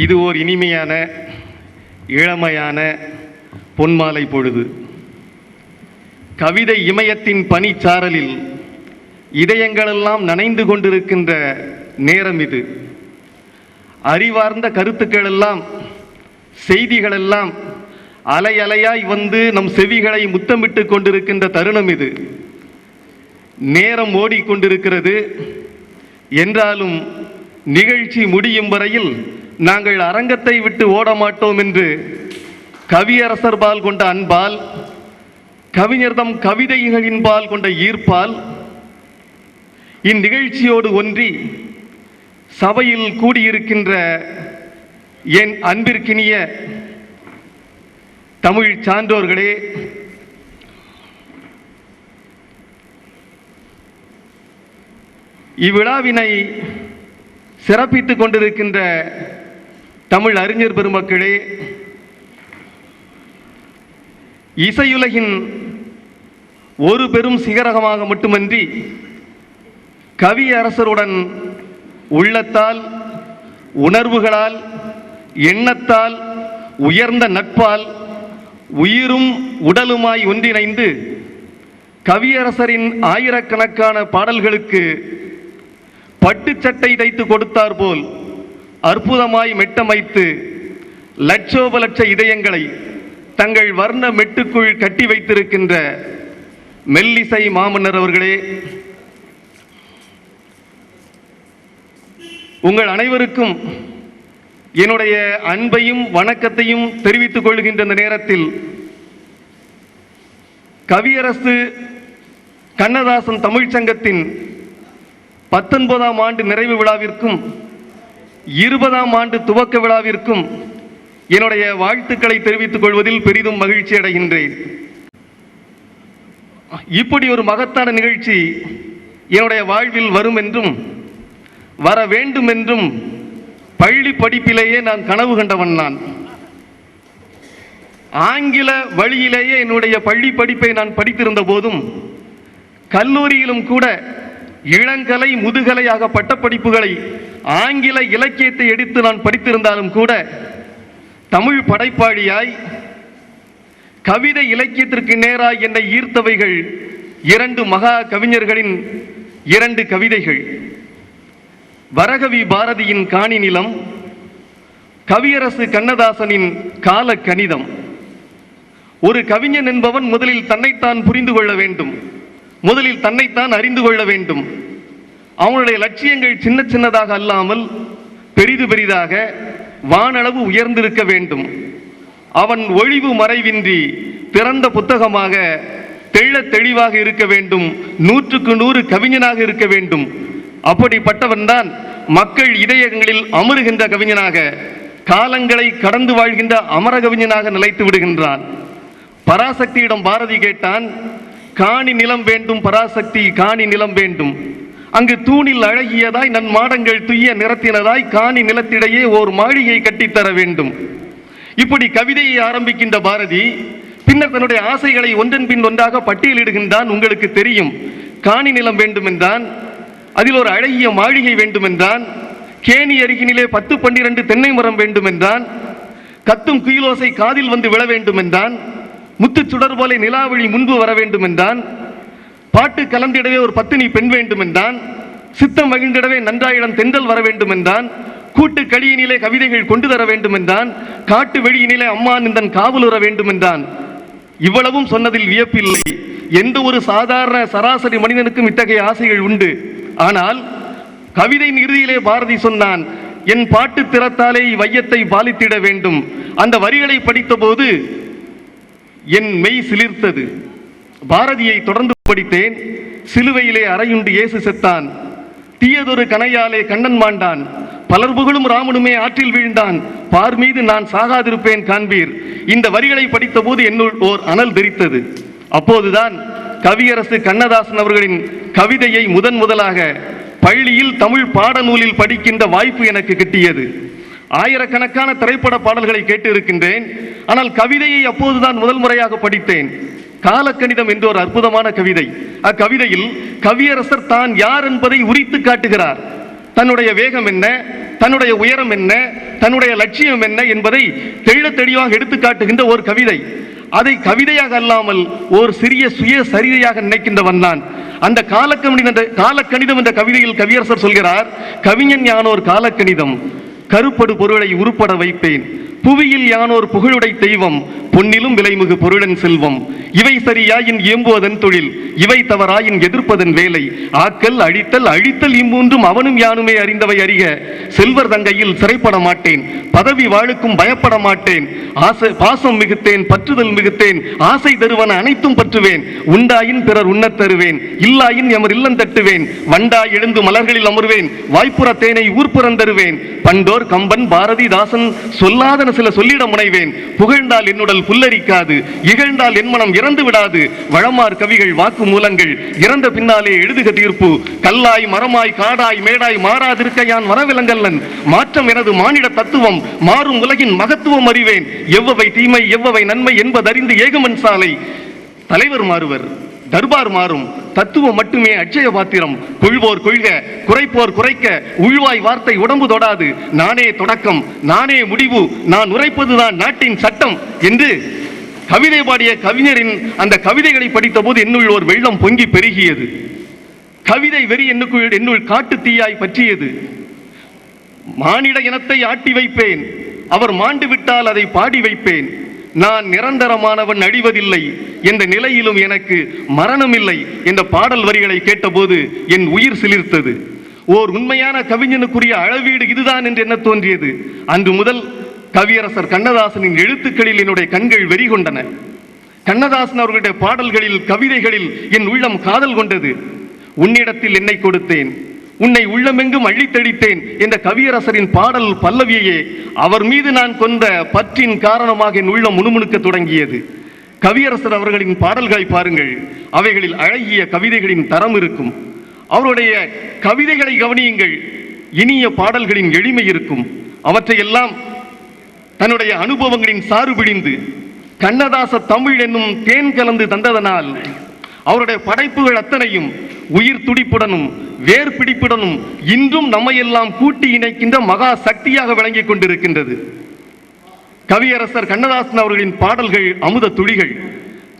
இது ஓர் இனிமையான இளமையான பொன்மாலை பொழுது. கவிதை இமயத்தின் பனிச்சாரலில் இதயங்களெல்லாம் நனைந்து கொண்டிருக்கின்ற நேரம் இது. அறிவார்ந்த கருத்துக்களெல்லாம் செய்திகளெல்லாம் அலையலையாய் அலை அலையாய் வந்து நம் செவிகளை முத்தமிட்டு கொண்டிருக்கின்ற தருணம் இது. நேரம் ஓடிக்கொண்டிருக்கிறது. என்றாலும் நிகழ்ச்சி முடியும் வரையில் நாங்கள் அரங்கத்தை விட்டு ஓட மாட்டோம் என்று கவியரசர் பால் கொண்ட அன்பால் கவிஞர்தம் கவிதைகளின்பால் கொண்ட ஈர்ப்பால் இந்நிகழ்ச்சியோடு ஒன்றி சபையில் கூடியிருக்கின்ற என் அன்பிற்கினிய தமிழ் சான்றோர்களே இவ்விழாவினை சிறப்பித்துக் கொண்டிருக்கின்ற தமிழ் அறிஞர் பெருமக்களே இசையுலகின் ஒரு பெரும் சிகரகமாக மட்டுமன்றி கவி அரசருடன் உள்ளத்தால் உணர்வுகளால் எண்ணத்தால் உயர்ந்த நட்பால் உயிரும் உடலுமாய் ஒன்றிணைந்து கவியரசரின் ஆயிரக்கணக்கான பாடல்களுக்கு பட்டுச்சட்டை தைத்து கொடுத்தார் போல் அற்புதமாய் மெட்டமைத்து லட்சோப லட்ச இதயங்களை தங்கள் வர்ண மெட்டுக்குள் கட்டி வைத்திருக்கின்ற மெல்லிசை மாமன்னர் அவர்களே உங்கள் அனைவருக்கும் என்னுடைய அன்பையும் வணக்கத்தையும் தெரிவித்துக் கொள்கின்ற இந்த நேரத்தில் கவியரசு கண்ணதாசன் தமிழ்ச் சங்கத்தின் பத்தொன்பதாம் ஆண்டு நிறைவு விழாவிற்கும் இருபதாம் ஆண்டு துவக்க விழாவிற்கும் என்னுடைய வாழ்த்துக்களை தெரிவித்துக் கொள்வதில் பெரிதும் மகிழ்ச்சி அடைகின்றேன். இப்படி ஒரு மகத்தான நிகழ்ச்சி என்னுடைய வாழ்வில் வரும் என்றும் வர வேண்டும் என்றும் பள்ளி படிப்பிலேயே நான் கனவு கண்டவன் நான். ஆங்கில வழியிலேயே என்னுடைய பள்ளி படிப்பை நான் படித்திருந்த போதும் கல்லூரியிலும் கூட இளங்கலை முதுகலையாக பட்டப்படிப்புகளை ஆங்கில இலக்கியத்தை எடுத்து நான் படித்திருந்தாலும் கூட தமிழ் படைப்பாளியாய் கவிதை இலக்கியத்திற்கு நேராய் என்னை ஈர்த்தவைகள் இரண்டு மகா கவிஞர்களின் இரண்டு கவிதைகள். வரகவி பாரதியின் காணி நிலம் கவியரசு கண்ணதாசனின் கால கணிதம். ஒரு கவிஞன் என்பவன் முதலில் தன்னைத்தான் புரிந்து கொள்ள வேண்டும். முதலில் தன்னைத்தான் அறிந்து கொள்ள வேண்டும். அவனுடைய லட்சியங்கள் சின்ன சின்னதாக அல்லாமல் பெரிது பெரிதாக வானளவு உயர்ந்திருக்க வேண்டும். அவன் ஒழிவு மறைவின்றி திறந்த புத்தகமாக தெள்ள தெளிவாக இருக்க வேண்டும். நூற்றுக்கு நூறு கவிஞனாக இருக்க வேண்டும். அப்படிப்பட்டவன்தான் மக்கள் இதயங்களில் அமருகின்ற கவிஞனாக காலங்களை கடந்து வாழ்கின்ற அமர கவிஞனாக நிலைத்து விடுகின்றான். பராசக்தியிடம் பாரதி கேட்டான் காணி நிலம் வேண்டும் பராசக்தி காணி நிலம் வேண்டும். அங்கு தூணில் அழகியதாய் நன் மாடங்கள் துய்ய நிறத்தினதாய் காணி நிலத்திடையே ஓர் மாளிகை கட்டித்தர வேண்டும். இப்படி கவிதையை ஆரம்பிக்கின்ற பாரதி பின்னர் தன்னுடைய ஆசைகளை ஒன்றன் பின் ஒன்றாக பட்டியலிடுகின்றான் உங்களுக்கு தெரியும். காணி நிலம் வேண்டுமென்றான் அதில் ஒரு அழகிய மாளிகை வேண்டுமென்றான் கேணி அருகினிலே பத்து பன்னிரண்டு தென்னை மரம் வேண்டுமென்றான் கத்தும் குயிலோசை காதில் வந்து விழ வேண்டுமென்றான் என்றான் முத்துச் சுடர் போல நிலாவழி முன்பு வர வேண்டும் என்றான் பாட்டு கலந்திடவே ஒரு பத்தினி பெண் வேண்டும் என்றான் சித்தம் மகிழ்ந்திடவே நன்றாயிடம் தென்றல் வர வேண்டும் என்றான் கூட்டு கழியினிலே கவிதைகள் கொண்டு தர வேண்டும் என்றான் காட்டு வெளியினிலே அம்மா நின்றன் காவலுற வேண்டும் என்றான் இவ்வளவும் சொன்னதில் வியப்பில்லை. எந்த ஒரு சாதாரண சராசரி மனிதனுக்கும் இத்தகைய ஆசைகள் உண்டு. ஆனால் கவிதையின் இறுதியிலே பாரதி சொன்னான் என் பாட்டு திறத்தாலே இவ்வையத்தை பாலித்திட வேண்டும். அந்த வரிகளை படித்தபோது என் மெய் சிலிர்த்தது. பாரதியை தொடர்ந்து படித்தேன். சிலுவையிலே அறையுண்டு இயேசு செத்தான். தீயதொரு கனையாலே கண்ணன் மாண்டான். பலர் புகழும் ராமனுமே ஆற்றில் வீழ்ந்தான். பார் மீது நான் சாகாதிருப்பேன் காண்பீர். இந்த வரிகளை படித்தபோது என்னுள் ஓர் அனல் தெரித்தது. அப்போதுதான் கவியரசு கண்ணதாசன் அவர்களின் கவிதையை முதன் முதலாக பள்ளியில் தமிழ் பாடநூலில் படிக்கின்ற வாய்ப்பு எனக்கு கிட்டியது. ஆயிரக்கணக்கான திரைப்பட பாடல்களை கேட்டு இருக்கின்றேன் ஆனால் கவிதையை அப்போதுதான் முதல் முறையாக படித்தேன். காலக்கணிதம் என்ற ஒரு அற்புதமான கவிதை. அக்கவிதையில் கவியரசர் தான் யார் என்பதை உரித்து காட்டுகிறார். தன்னுடைய வேகம் என்ன? தன்னுடைய உயரம் என்ன? தன்னுடைய லட்சியம் என்ன என்பதை தெள்ளத் தெளிவாக எடுத்து காட்டுகின்ற ஒரு கவிதை. அதை கவிதையாக அல்லாமல் ஒரு சிறிய சுய சரிதையாக நினைக்கின்றவன் நான். அந்த காலக்கணிதம் காலக்கணிதம் என்ற கவிதையில் கவியரசர் சொல்கிறார் கவிஞன் ஞானோர் காலக்கணிதம். கருப்படு பொருளை உருப்பட வைப்பேன். புவியில் யானோர் புகழுடை தெய்வம் பொன்னிலும் விலைமிகு பொருளன் செல்வம். இவை சரியாயின் இயம்புவதன் தொழில் இவை தவறாயின் எதிர்ப்பதன் வேலை. ஆக்கல் அழித்தல் அழித்தல் இம்மூன்றும் அவனும் யானுமே அறிந்தவை அறிக. செல்வர் தங்கையில் சிறைப்பட மாட்டேன் பதவி வாழுக்கும் பயப்பட மாட்டேன். ஆசை பாசம் மிகுத்தேன் பற்றுதல் மிகுத்தேன் ஆசை தருவன அனைத்தும் பற்றுவேன். உண்டாயின் பிறர் உண்ணத் தருவேன் இல்லாயின் எமர் இல்லம் தட்டுவேன். வண்டா எழுந்து மலர்களில் அமர்வேன் வாய்ப்புற தேனை ஊர்ப்புறம் தருவேன். பண்டோர் கம்பன் பாரதிதாசன் சொல்லாத சில சொல்லிட முனைவேன். புகழ்ந்தால் என்னுடல் புல்லரிக்காது. இகழ்ந்தால் என் மனம் இறந்து விடாது. வளமார் கவிகள் வாக்கு மூலங்கள். இறந்த பின்னாலே எழுதுக தீர்ப்பு. கல்லாய் மரமாய் காடாய் மேடாய் மாறாதிருக்க யான் மரவிலங்கல்லன் மாற்றம் எனது மானிட தத்துவம். மாறும் உலகின் மகத்துவம் அறிவேன். எவ்வவை தீமை எவ்வவை நன்மை என்பதறிந்து ஏகமன் சாலை. தலைவர் மாறுவர். தர்பார் மாறும். தத்துவம் மட்டுமே அட்சய பாத்திரம். கொள்வோர் கொள்க குறைப்போர் குறைக்க உழுவாய் வார்த்தை உடம்பு தொடாது. நானே தொடக்கம் நானே முடிவு நான் உரைப்பதுதான் நாட்டின் சட்டம் என்று கவிதை பாடிய கவிஞரின் அந்த கவிதைகளை படித்தபோது என்னுள் ஒரு வெள்ளம் பொங்கி பெருகியது. கவிதை வெறி என்னுக்குள் என்னுள் காட்டு தீயாய் பற்றியது. மானிட இனத்தை ஆட்டி வைப்பேன். அவர் மாண்டு விட்டால் அதை பாடி வைப்பேன். நான் நிரந்தரமானவன் அழிவதில்லை. என்ற நிலையிலும் எனக்கு மரணமில்லை. என்ற பாடல் வரிகளை கேட்டபோது என் உயிர் சிலிர்த்தது. ஓர் உண்மையான கவிஞனுக்குரிய அளவீடு இதுதான் என்று என்ன தோன்றியது? அன்று முதல் கவியரசர் கண்ணதாசனின் எழுத்துக்களில் என்னுடைய கண்கள் வெறி கொண்டன. கண்ணதாசன் அவர்களுடைய பாடல்களில் கவிதைகளில் என் உள்ளம் காதல் கொண்டது. உன்னிடத்தில் என்னை கொடுத்தேன். உன்னை உள்ளமெங்கும் அழித்தடித்தேன் என்ற கவியரசரின் பாடல் பல்லவியையே அவர் மீது நான் கொண்ட பற்றின் காரணமாக என் உள்ளம் முணுமுணுக்க தொடங்கியது. கவியரசர் அவர்களின் பாடல்களை பாருங்கள். அவைகளில் அழகிய கவிதைகளின் தரம் இருக்கும். அவருடைய கவிதைகளை கவனியுங்கள். இனிய பாடல்களின் எளிமை இருக்கும். அவற்றையெல்லாம் தன்னுடைய அனுபவங்களின் சாறு பிடிந்து கண்ணதாச தமிழ் என்னும் தேன் கலந்து தந்ததனால் அவருடைய படைப்புகள் அத்தனையும் உயிர் துடிப்புடனும் வேர் பிடிப்புடனும் இன்றும் நம்மையெல்லாம் கூட்டி இணைக்கின்ற மகா சக்தியாக விளங்கிக் கொண்டிருக்கின்றது. கவியரசர் கண்ணதாசன் அவர்களின் பாடல்கள் அமுத துளிகள்.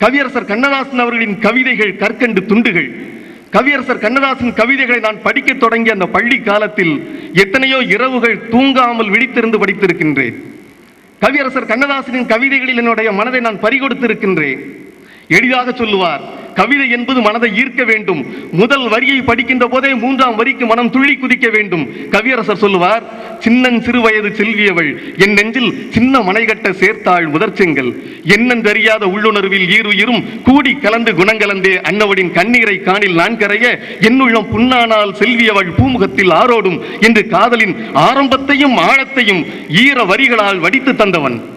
கவியரசர் கண்ணதாசன் அவர்களின் கவிதைகள் கற்கண்டு துண்டுகள். கவியரசர் கண்ணதாசன் கவிதைகளை நான் படிக்கத் தொடங்கிய அந்த பள்ளி காலத்தில் எத்தனையோ இரவுகள் தூங்காமல் விழித்திருந்து படித்திருக்கின்றேன். கவியரசர் கண்ணதாசனின் கவிதைகளில் என்னுடைய மனதை நான் பறிகொடுத்திருக்கின்றேன். எளிதாக சொல்லுவார். கவிதை என்பது மனதை ஈர்க்க வேண்டும். முதல் வரியை படிக்கின்ற போதே மூன்றாம் வரிக்கு மனம் துள்ளி குதிக்க வேண்டும். கவியரசர் சொல்லுவார் சின்னன் சிறு வயது செல்வியவள் என் நெஞ்சில் சின்ன மனைகட்ட சேர்த்தாள் முதற்செங்கல். என்னென்றறியாத உள்ளுணர்வில் ஈருயிரும் கூடி கலந்து குணங்கலந்தே அன்னவளின் கண்ணீரை காணில் நான் கரைய என்னுள்ளம் புண்ணானால் செல்வியவள் பூமுகத்தில் ஆரோடும் என்று காதலின் ஆரம்பத்தையும் ஆழத்தையும் ஈர வரிகளால் வடித்து தந்தவன்.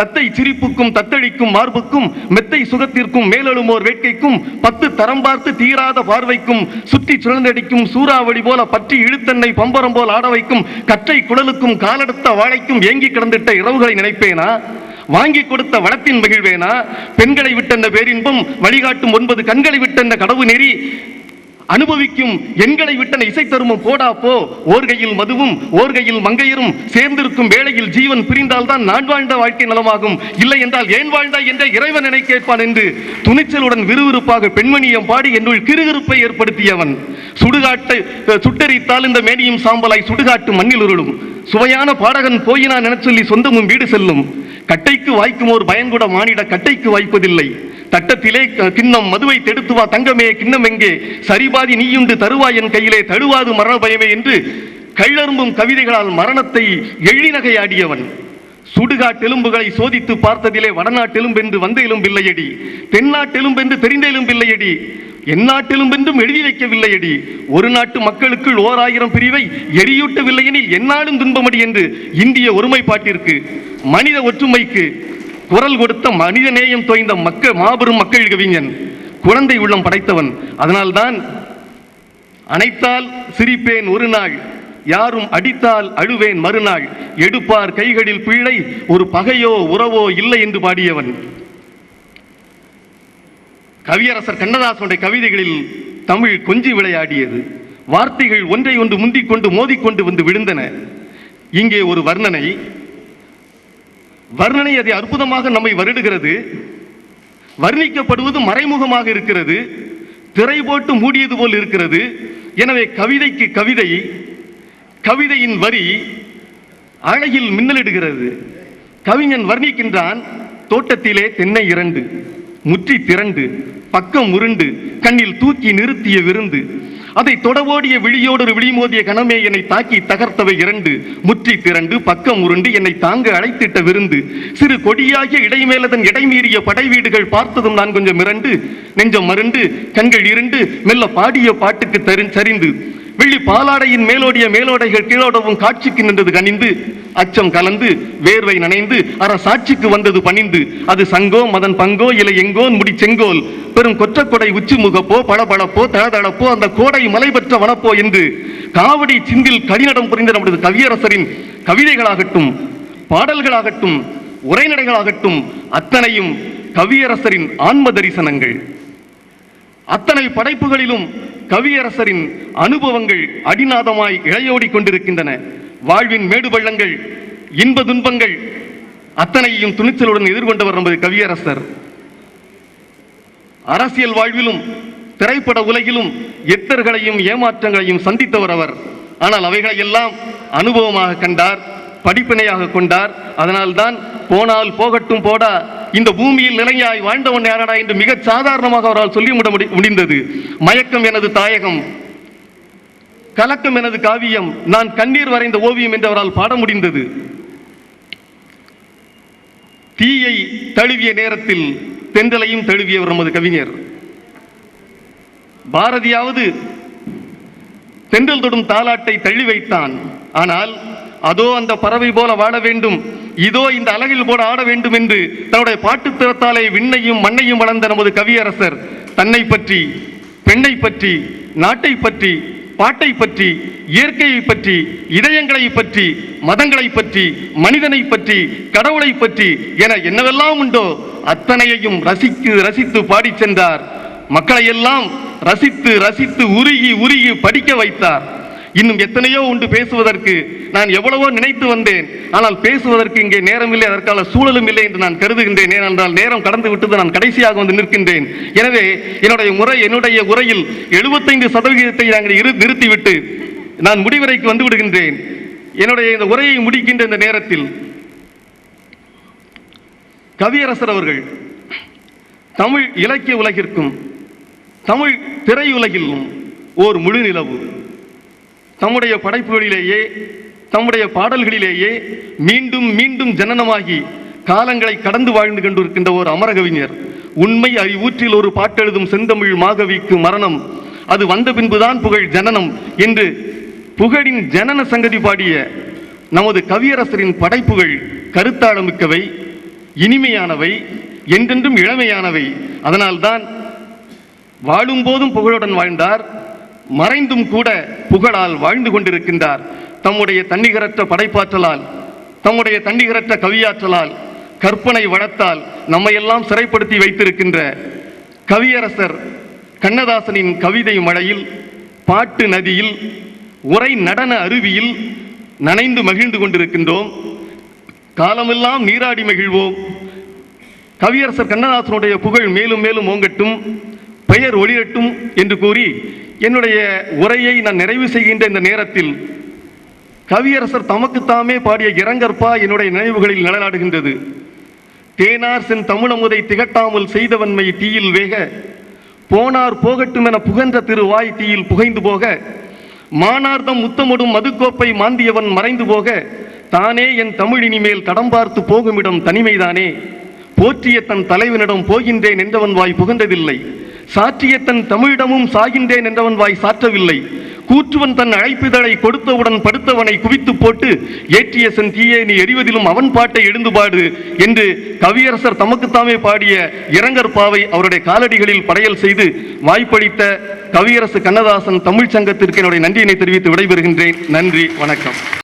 தத்தை சிரிப்புக்கும் தத்தளிக்கும் மார்புக்கும் மெத்தை சுகத்திற்கும் மேலெழுமோர் வேட்கைக்கும் பத்து தரம் பார்த்து தீராத பார்வைக்கும் சுற்றி சுழந்தடிக்கும் சூறாவளி போல பற்றி இழுத்தன்னை பம்பரம் போல் ஆட வைக்கும் கற்றை குடலுக்கும் காலெடுத்த வாழைக்கும் ஏங்கி கிடந்திட்ட இரவுகளை நினைப்பேனா? வாங்கி கொடுத்த வளத்தின் மகிழ்வேனா? பெண்களை விட்டென்ன பேரின்பம் வழிகாட்டும் ஒன்பது கண்களை விட்டென்ன கடவு நெறி அனுபவிக்கும் எண்களை விட்டன இசை தருமம் போடா போ. ஓர்கையில் மதுவும் ஓர்கையில் மங்கையரும் சேர்ந்திருக்கும் வேளையில் ஜீவன் பிரிந்தால்தான் நான் வாழ்ந்த வாழ்க்கை நலமாகும். இல்லை என்றால் ஏன் வாழ்ந்தாய் என்ற இறைவன் என கேட்பான் என்று துணிச்சலுடன் விறுவிறுப்பாக பெண்மணியம் பாடி என்னுள் கிருகிருப்பை ஏற்படுத்தியவன். சுடுகாட்டை சுட்டெரித்தால் இந்த மேனியும் சாம்பலாய் சுடுகாட்டு மண்ணில் உருளும். சுவையான பாடகன் போயினான் என சொல்லி சொந்தமும் வீடு செல்லும். கட்டைக்கு வாய்க்கும் ஒரு பயன்கூட மானிட கட்டைக்கு வாய்ப்பதில்லை. தட்டத்திலே கிண்ணம் மதுவை தெடுத்து வா தங்கமே கிண்ணம் எங்கே? சரிபாதி நீயுண்டு தருவா என் கையிலே தழுவாது மரண பயமே என்று கள்ளரும்பும் கவிதைகளால் மரணத்தை எழிநகையாடியவன் சுடுகாட்டெலும்புகளை சோதித்து பார்த்ததிலே வடநாட்டெலும்பென்று வந்த எலும்பில்லையடி. தென்னாட்டெலும்பென்று தெரிந்த எலும்பில்லையடி. எந்நாட்டிலும்பென்றும் எழுதி வைக்கவில்லையடி. ஒரு நாட்டு மக்களுக்குள் ஓர் ஆயிரம் பிரிவை எரியூட்டவில்லையெனில் எந்நாளும் துன்பமடி என்று இந்திய ஒருமைப்பாட்டிற்கு மனித ஒற்றுமைக்கு குரல் கொடுத்த மனித நேயம் தோய்ந்த மக்கள் மாபெரும் மக்கள் கவிஞன் குழந்தை உள்ளம் படைத்தவன். அதனால்தான் அணைத்தால் சிரிப்பேன் ஒரு நாள் யாரும் அடித்தால் அழுவேன் மறுநாள். எடுப்பார் கைகளில் பிள்ளை ஒரு பகையோ உறவோ இல்லை என்று பாடியவன். கவியரசர் கண்ணதாசனுடைய கவிதைகளில் தமிழ் கொஞ்சி விளையாடியது. வார்த்தைகள் ஒன்றை ஒன்று முந்திக்கொண்டு மோதிக்கொண்டு வந்து விழுந்தன. இங்கே ஒரு வர்ணனை. வர்ணனை அதை அற்புதமாக நம்மை வருடுகிறது. வர்ணிக்கப்படுவது மறைமுகமாக இருக்கிறது. திரை போட்டு மூடியது போல் இருக்கிறது. எனவே கவிதைக்கு கவிதை கவிதையின் வரி அழகில் மின்னலிடுகிறது. கவிஞன் வர்ணிக்கின்றான் தோட்டத்திலே தென்னை இரண்டு முற்றி திரண்டு பக்கம் உருண்டு கண்ணில் தூக்கி நிறுத்திய விருந்து. அதை தொடவோடிய விழியோடு ஒரு விழிமோதிய கணமே என்னை தாக்கி தகர்த்தவை இரண்டு. முற்றி திரண்டு பக்கம் உருண்டு என்னை தாங்க அழைத்திட்ட விருந்து. சிறு கொடியாகிய இடைமேலதன் இடைமீறிய படை வீடுகள் பார்த்ததும் நான் கொஞ்சம் மிரண்டு நெஞ்சம் மருண்டு கண்கள் இருண்டு மெல்ல பாடிய பாட்டுக்கு தரி சரிந்து. வெள்ளி பாலாடையின் மேலோடிய மேலோடைகள் கீழோடவும் காட்சிக்கு நின்றது கனிந்து அச்சம் கலந்து வேர்வை நனைந்து அற சாட்சிக்கு வந்தது பணிந்து. அது சங்கோ மதன் பங்கோ இலை எங்கோன் முடி செங்கோல். பெரும் கொற்றக்கொடை உச்சி முகப்போ பளபளப்போ தளதளப்போ அந்த கோடை மலை பெற்ற வனப்போ என்று. காவடி சிந்தில் கடிநடம் புரிந்த நமது கவியரசரின் கவிதைகளாகட்டும் பாடல்களாகட்டும் உரைநடைகளாகட்டும் அத்தனையும் கவியரசரின் ஆன்ம தரிசனங்கள். அத்தனை படைப்புகளிலும் கவியரசரின் அனுபவங்கள் அடிநாதமாய் இழையோடி கொண்டிருக்கின்றன. வாழ்வின் மேடு பள்ளங்கள் இன்ப துன்பங்கள் அத்தனையும் துணிச்சலுடன் எதிர்கொண்டவர் நமது கவியரசர். அரசியல் வாழ்விலும் திரைப்பட உலகிலும் எத்தர்களையும் ஏமாற்றங்களையும் சந்தித்தவர் அவர். ஆனால் அவைகளை எல்லாம் அனுபவமாக கண்டார் படிப்பினையாக கொண்டார். அதனால்தான் போனால் போகட்டும் போடா. இந்த பூமியில் நிலையாய் வாழ்ந்தவன் யாரடா என்று மிக சாதாரணமாக அவரால் சொல்லி முட முடிந்தது. மயக்கம் எனது தாயகம். கலக்கம் எனது காவியம். நான் கண்ணீர் வரைந்த ஓவியம் என்று அவரால் பாட முடிந்தது. தீயை தழுவிய நேரத்தில் தெந்தலையும் தழுவியவர் நமது கவிஞர். பாரதியாவது தென்றல் தொடும் தாலாட்டை தள்ளி வைத்தான். ஆனால் அதோ அந்த பறவை போல வாழ வேண்டும். இதோ இந்த அழகில் போல ஆட வேண்டும் என்று தன்னுடைய பாட்டுத்திறத்தாலே விண்ணையும் மண்ணையும் வளர்ந்த நமது கவியரசர். தன்னை பற்றி பெண்ணை பற்றி நாட்டை பற்றி பாட்டை பற்றி இயற்கையை பற்றி இதயங்களை பற்றி மதங்களை பற்றி மனிதனை பற்றி கடவுளை பற்றி என என்னவெல்லாம் உண்டோ அத்தனையையும் ரசித்து ரசித்து பாடிச் சென்றார். மக்களை எல்லாம் ரசித்து ரசித்து உருகி உருகி படிக்க வைத்தார். இன்னும் எத்தனையோ உண்டு பேசுவதற்கு நான் எவ்வளவோ நினைத்து வந்தேன். ஆனால் பேசுவதற்கு இங்கே நேரம் இல்லை அதற்கான சூழலும் இல்லை என்று நான் கருதுகின்றேன். ஏனென்றால் நேரம் கடந்து விட்டது நான் கடைசியாக வந்து நிற்கின்றேன். எனவே என்னுடைய முறை என்னுடைய உரையில் எழுபத்தைந்து சதவிகிதத்தை நாங்கள் இரு நிறுத்திவிட்டு நான் முடிவரைக்கு வந்து விடுகின்றேன். என்னுடைய இந்த உரையை முடிக்கின்ற இந்த நேரத்தில் கவியரசர் அவர்கள் தமிழ் இலக்கிய உலகிற்கும் தமிழ் திரையுலகிலும் ஓர் முழு நிலவு தம்முடைய படைப்புகளிலேயே தம்முடைய பாடல்களிலேயே மீண்டும் மீண்டும் ஜனனமாகி காலங்களை கடந்து வாழ்ந்து கொண்டிருக்கின்ற ஒரு அமரகவிஞர். உண்மை அறிவூற்றில் ஒரு பாட்டெழுதும் செந்தமிழ் மாகவிக்கு மரணம். அது வந்த பின்புதான் புகழ் ஜனனம் என்று புகழின் ஜனன சங்கதி பாடிய நமது கவியரசரின் படைப்புகள் கருத்தாளமிக்கவை இனிமையானவை என்றென்றும் இளமையானவை. அதனால்தான் வாழும்போதும் புகழுடன் வாழ்ந்தார் மறைந்தும் கூட புகழால் வாழ்ந்து கொண்டிருக்கின்றார். தம்முடைய தன்னிகரற்ற படைப்பாற்றலால் தம்முடைய தன்னிகரற்ற கவியாற்றலால் கற்பனை வளத்தால் நம்மையெல்லாம் சிறைப்படுத்தி வைத்திருக்கின்ற கவியரசர் கண்ணதாசனின் கவிதை மழையில் பாட்டு நதியில் உரை நடன அருவியில் நனைந்து மகிழ்ந்து கொண்டிருக்கின்றோம். காலமெல்லாம் நீராடி மகிழ்வோம். கவியரசர் கண்ணதாசனுடைய புகழ் மேலும் மேலும் ஓங்கட்டும் பெயர் ஒளிரட்டும் என்று கூறி என்னுடைய உரையை நான் நிறைவு செய்கின்ற இந்த நேரத்தில் கவியரசர் தமக்குத்தாமே பாடிய இரங்கற்பா என்னுடைய நினைவுகளில் நிழலாடுகின்றது. தேனார் சென் தமிழமுதை திகட்டாமல் செய்தவன்மை தீயில் வேக போனார் போகட்டும் என புகன்ற திருவாய் தீயில் புகைந்து போக மானார்தம் முத்தமொடும் மதுக்கோப்பை மாந்தியவன் மறைந்து போக தானே என் தமிழ் இனிமேல் தடம் பார்த்து போகுமிடம் தனிமைதானே போற்றிய தன் தலைவனிடம் போகின்றேன் என்றவன் வாய் புகன்றதில்லை. சாற்றிய தன் தமிழிடமும் சாகின்றேன் என்றவன் வாய் சாற்றவில்லை. கூற்றுவன் தன் அழைப்பிதழை கொடுத்தவுடன் படுத்தவனை குவித்து போட்டு ஏற்றிய சென் தீயே நீ எறிவதிலும் அவன் பாட்டை எழுந்து பாடு என்று கவியரசர் தமக்குத்தாமே பாடிய இரங்கற்பாவை அவருடைய காலடிகளில் படையல் செய்து வாய்ப்பளித்த கவியரசு கண்ணதாசன் தமிழ்ச் சங்கத்திற்கு என்னுடைய நன்றியினை தெரிவித்து விடைபெறுகின்றேன். நன்றி வணக்கம்.